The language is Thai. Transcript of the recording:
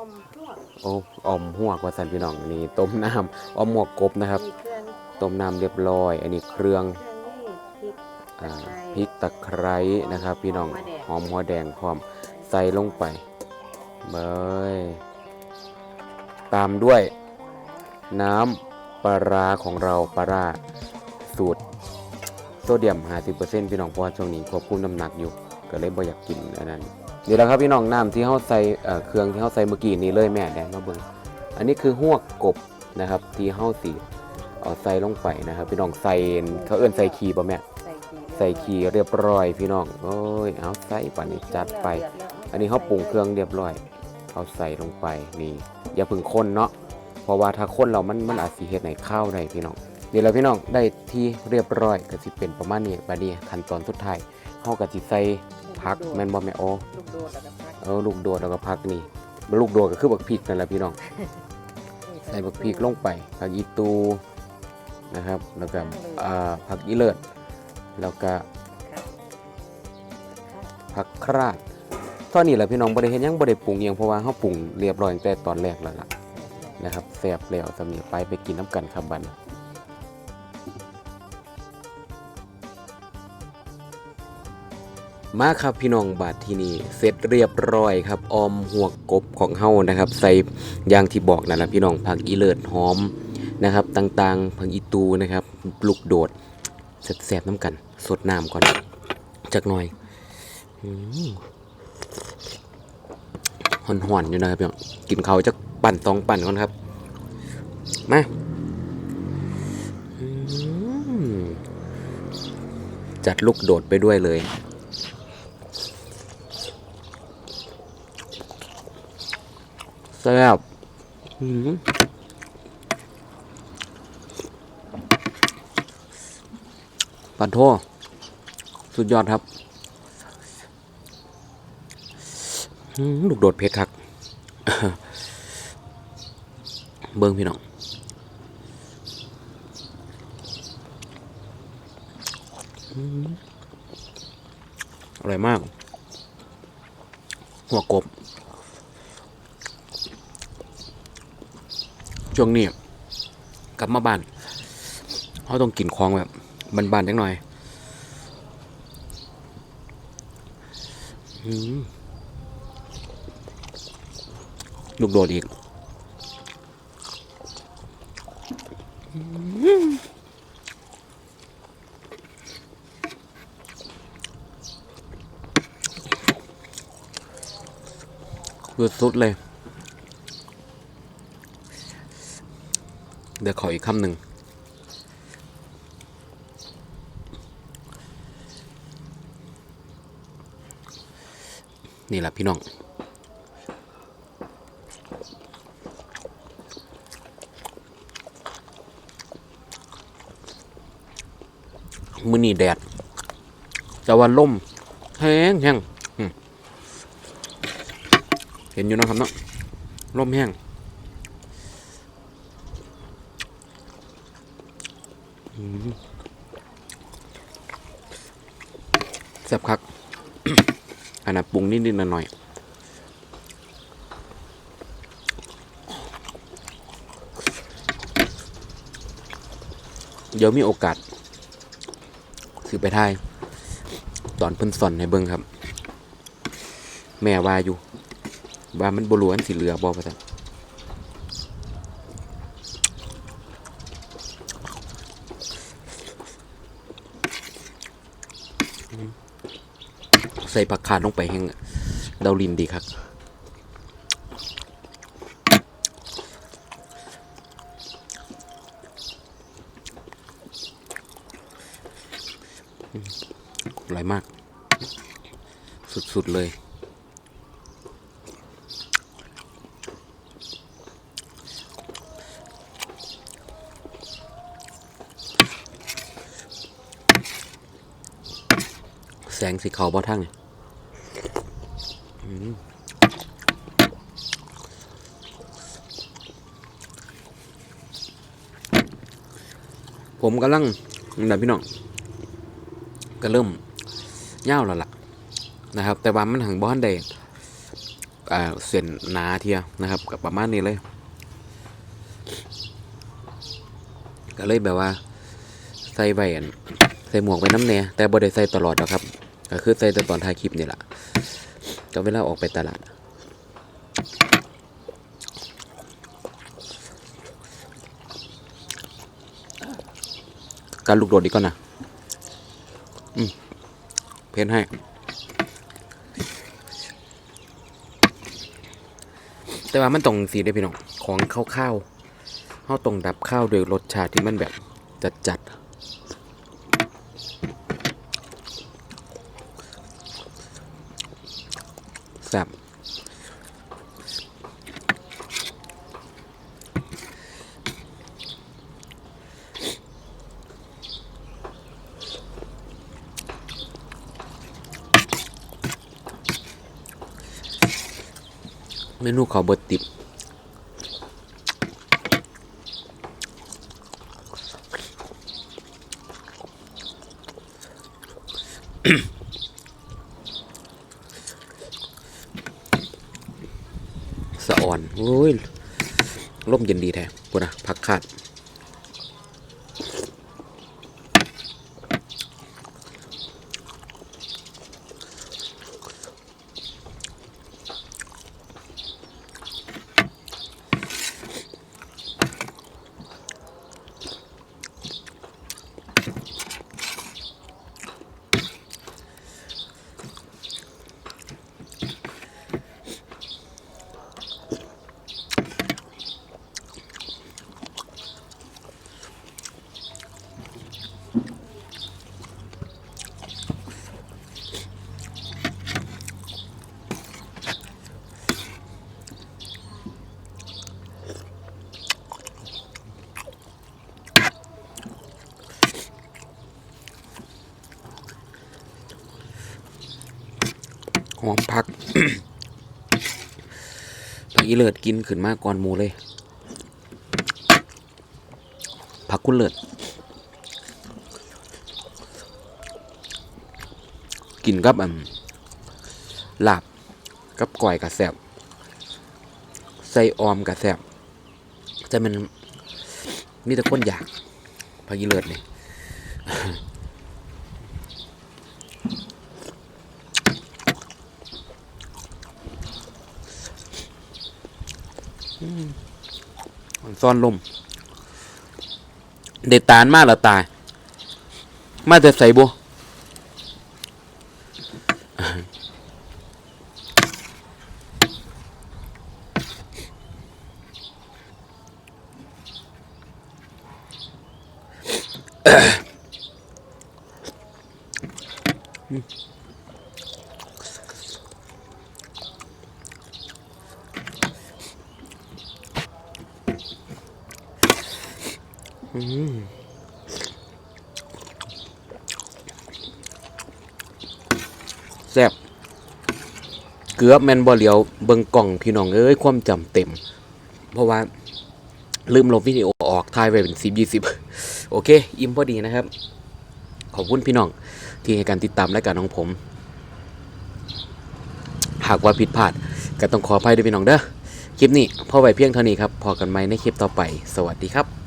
อมพวกโอ้ออมหัวกว่าสันพี่น้องนี่ต้มน้ำออมหมวกกบนะครับ มีเครื่องต้มน้ำเรียบร้อย อันนี้เครื่องเครื่องนี่พริกอ่าพริกตะไคร้นะครับ พี่น้องหอมหัวแดงพร้อมใส่ลงไปเบยตามด้วย น้ำปลาร้าของเราปลาร้าสูตรโซเดียม 50%พี่น้องเพราะว่าช่วงนี้ควบคุมน้ำหนักอยู่ ก็เลยบ่อยากกินอันนั้น นี่แหละครับพี่น้องน้ำที่เขาใส่เอ่อเครื่องที่เขาใส่เมื่อกี้นี้เลยแม่แดนมาเบิ่งอันนี้คือหวกกบนะครับ ที่เขาสีเอาใส่ลงไปนะครับ พี่น้องใส่เขาเอื้นใส่ขีบ่แม่ใส่ขี้ใส่ขีเรียบร้อยพี่น้องโอ้ยเอาใส่ป่านนี้จัดไป อันนี้เขาปรุงเครื่องเรียบร้อยเอาใส่ลงไปนี่อย่าเพึ่งคนเนาะเพราะว่าถ้าคนเรามันมันอาจสิเฮ็ดให้ข้าวได้พี่น้องนี่แหละพี่น้องได้ที่เรียบร้อยก็สิเป็นประมาณนี้บัดนี้ขั้นตอนสุดท้ายเฮาก็สิใส่ผักแม่นบ่แม่โอลูก โดดแล้วก็พักเอาลูกโดดแล้วก็ผักนี่ลูกโดดก็คือบักพริกนั่นแหละพี่น้อง ใส่บักพริกลงไปผักอีตูนะครับ แล้วก็อ่าผักอีเลิศแล้วก็ผักคราดตอนนี้แหละพี่น้องบริเฮ็ดหยังบริปรุงอิหยังเพราะว่าเขาปรุงเรียบร้อยตั้งแต่ตอนแรกแล้วล่ะนะครับแซ่บแล้วสมีไปไปกินน้ำกันครับบัดน มาครับพี่น้องบาทที่นี่เสร็จเรียบร้อยครับออมหัวกบของเฮานะครับ ใส่ยางที่บอกนั่นแหละพี่น้องผักอีเลิศหอมนะครับต่างๆผักอีตูนะครับลูกโดดแซ่บๆน้ำกัน สดน้ำก่อนจักหน่อยหอนหอนๆอยู่นะครับพี่น้องกินเขาจะปั่นสองปั่นก่อนครับ มาจัดลูกโดดไปด้วยเลย แซ่บอืมปันโทสุดยอดครับอืมลูกโดดเพชรครับเบิ้งพี่น้องอืมอร่อยมาก หัวกบ ช่วงนี้กลับมาบ้านเขาต้องกินของแบบบานๆจังหน่อยลูกโดดอีกสุดๆเลย เดี๋ยวขออีกคำหนึ่งนี่แหละพี่น้อง มือนี่แดดแต่ว่าลมแห้งแห้งเห็นอยู่นะครับเนาะลมแห้งอืม แซ่บคักอันนั้นปรุงนิดๆหน่อยๆเดี๋ยวมีโอกาสสิไปถ่าย ตอนเพิ่นสอนให้เบิ่งครับ แม่ว่าอยู่ ว่ามันบรู้อันสิเหลือบ่ว่าซั่น ใส่ผักขาดลงไปแห้งเดาลินดีครับอร่อยมาก สุด ๆ เลยแสงสีขาวบ่ทั้งเนี่ย ผมกำลังนะพี่น้องก็เริ่มเย่าวแล้วล่ะนะครับ แต่ว่ามันหังบ้านใดเส้นหนาเทียนะครับกับประมาณนี้เลย ก็เลยแบบว่า ใส่ใบอันใส่หมวกไปน้ำแน่แต่บ่ได้ใส่ตลอดหรอกครับ ก็คือใส่แต่ตอนถ่ายคลิปนี่แหละ ก็เวลาออกไปตลาด การลูกโดดอีกก่อนนะเพ้นให้แต่ว่ามันต้องสีได้พี่น้อง ของข้าวๆเขาต้องดับข้าวโดยรสชาติที่มันแบบจัดจัด เมนูขาวบดติบสะอ่อน โอ้ยร่มเย็นดีแท้ปุ่นะผักขาด หอมผัก ผักอีเลิศกินขึ้นมากก่อนหมูเลย ผักคุณเลิศกินกับอันลาบกับก่อยกับแซบใส่ออมกับแซบจะมันมีแต่คนอยากผักอีเลิศนี่ ซ่อนลมเด็ดตานมากละตาย มาแต่ใส่บัว แซ่บเกือบแมนบ่เหลียวเบิงกล่องพี่น้องเอ้ยความจำเต็ม เพราะว่าลืมลบวิดีโอออกถ่ายไว้เป็นสิบยี่สิบโอเค อิ่มพอดีนะครับ ขอบคุณพี่น้อง ที่ให้การติดตามรายการของผม หากว่าผิดพลาดก็ต้องขออภัยด้วยพี่น้องเด้อคลิปนี้พอไว้เพียงเท่านี้ครับ พอกันไหมในคลิปต่อไป สวัสดีครับ